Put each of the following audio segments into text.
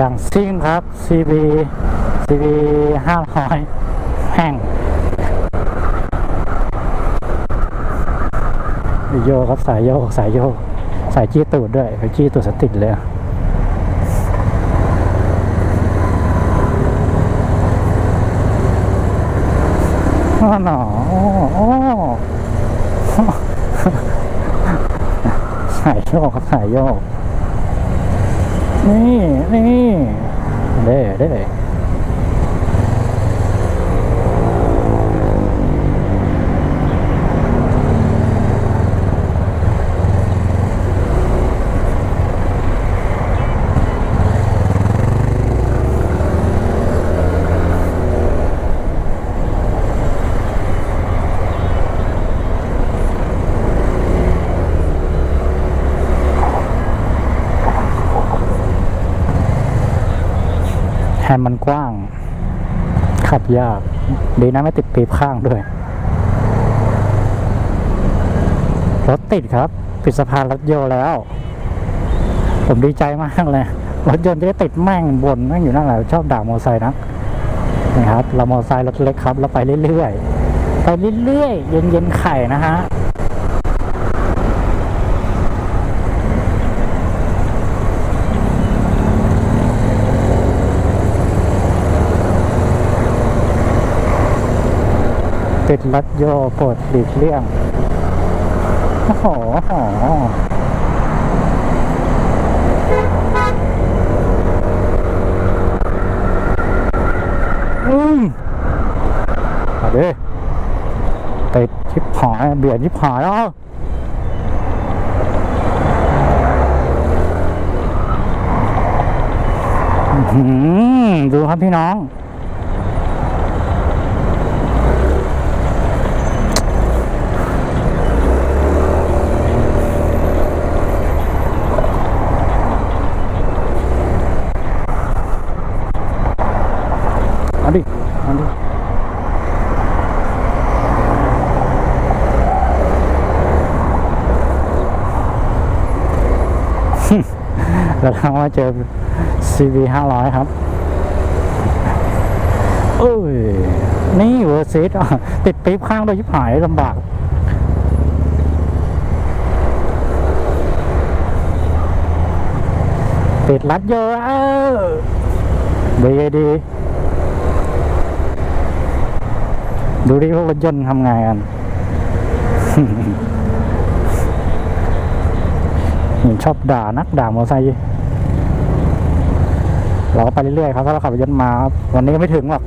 อย่างซิ่งครับ CB CB ห้าร้อยแห้งโยครับสายโยสายโยสายจี้ตูดด้วยไปจี้ตูดสติดเลยอ๋อหนอโอ้โอ้สายโยกครับสายโยก นี่นี่เด้เด้ แฮมมันกว้าง ขับยาก ดีนะไม่ติดปีบข้างด้วย รถติดครับ ปิดสะพานรถโยแล้ว ผมดีใจมากเลย รถยนต์จะได้ติดแม่งบนแม่งอยู่นั่นแหละชอบด่ามอเตอร์ไซค์นะนะครับ เรามอเตอร์ไซค์รถเล็กครับแล้วไปเรื่อยๆ ไปเรื่อยๆ เย็นๆไข่นะฮะ ติดรัดโยโปรดหลีกเลี่ยงโอ้โหอ้โหอืมมาดิติดชิบหายเบียดชิบหายแล้วอื้อหือดูครับพี่น้อง เอาดิเอาดิ แล้วเรามาเจอ CV 500 ครับเอ้ย นี่เวอร์ซิตติดปี๊บข้างโดวยชิบหายลำบากติดรัดเยอะเออดีดี ดูดิพวกรถยนต์ทำไงกัน ชอบด่านักด่ามอไซค์ เราก็ไปเรื่อยๆครับถ้าเราขับรถยนต์มาวันนี้ไม่ถึงหรอก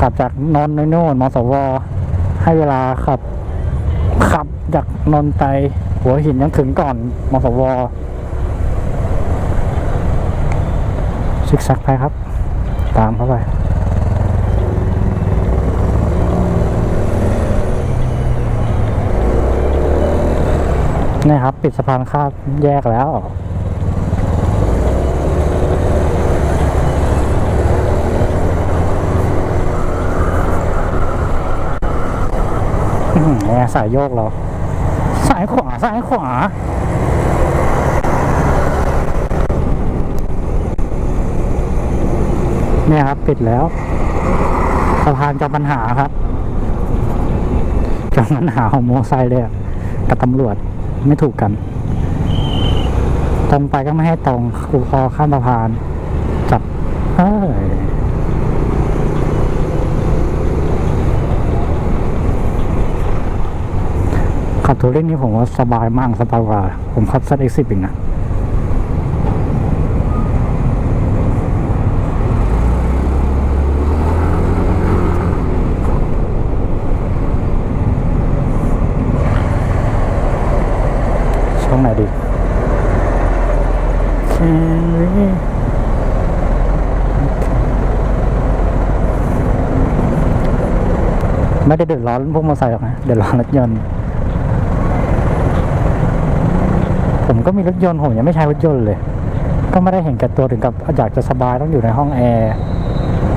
ขับจากนนท์โน่นมสวให้เวลาขับ ขับจากนนท์ไปหัวหินยังถึงก่อนมสวซิกแซกไปครับ ตามเข้าไปนี่ครับ ปิดสะพานข้ามแยกแล้ว อื้อหือ เนี่ยสายโยกเรา สายขวาสายขวาเนี่ยครับปิดแล้วสะพานจอมปัญหาครับจอมปัญหาของโมไซเลยกับตำรวจไม่ถูกกัน ตรงไปก็ไม่ให้ตรงคูคอข้ามสะพานจับเอ้ย ขับทัวริ่งนี่ผมว่าสบายมากสบายกว่า ผมขับซัดเอ็กซิอีกนะช่องไหนดีไม่ได้เดือดร้อนพวกมอเตอร์ไซค์หรอกนะเดือดร้อนรถยนต์ ผมก็มีรถยนต์ผมยังไม่ใช้รถยนต์เลย ก็ไม่ได้เห็นแก่ตัวถึงกับอยากจะสบายต้องอยู่ในห้องแอร์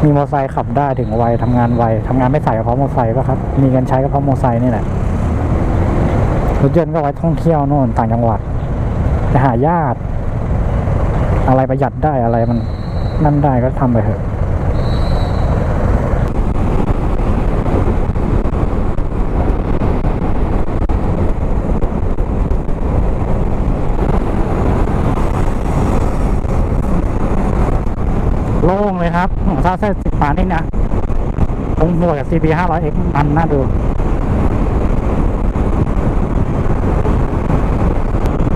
มีมอเตอร์ไซค์ขับได้ถึงวัยทำงานไวทำงานไม่ใส่ก็เพราะมอเตอร์ไซค์ป่ะครับ มีเงินใช้ก็เพราะมอเตอร์ไซค์นี่แหละรถยนต์ก็ไว้ท่องเที่ยวโน่นต่างจังหวัดไปหาญาติ อะไรประหยัดได้อะไรมันนั่นได้ก็ทำไปเถอะ โครับของซาเซ่สิบปานี่นะตรงหัวกับ CB 500X มันน่าดู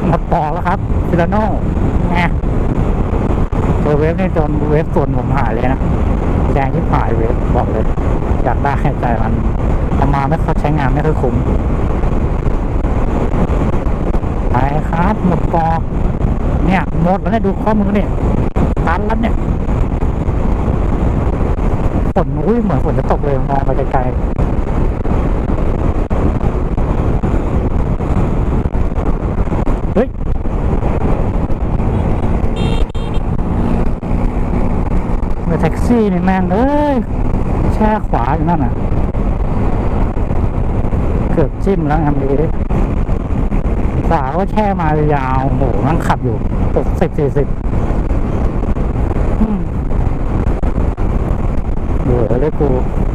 หมดปอกแล้วครับฟิลาโน่แงเจอเวฟนี่จนเวฟส่วนผมหายเลยนะแดงที่หายเวฟบอกเลย อยากได้แต่มันเอามาไม่ค่อยใช้งานไม่ค่อยคุ้มไปครับ หมดปอกเนี่ยหมดแล้วเนี่ยดูข้อมือเนี่ยตันแล้วเนี่ย ฝนอุ้ยเหมือนฝนจะตกเลยมองไปไกลๆเฮ้ยเมื่อแท็กซี่นี่แม่งเอ้ยแช่ขวาอยู่นั่นน่ะ เกือบจิ้มแล้วทำดีขวาก็แช่มายาวโอ้โหนั่งขับอยู่หกสิบสี่สิบ local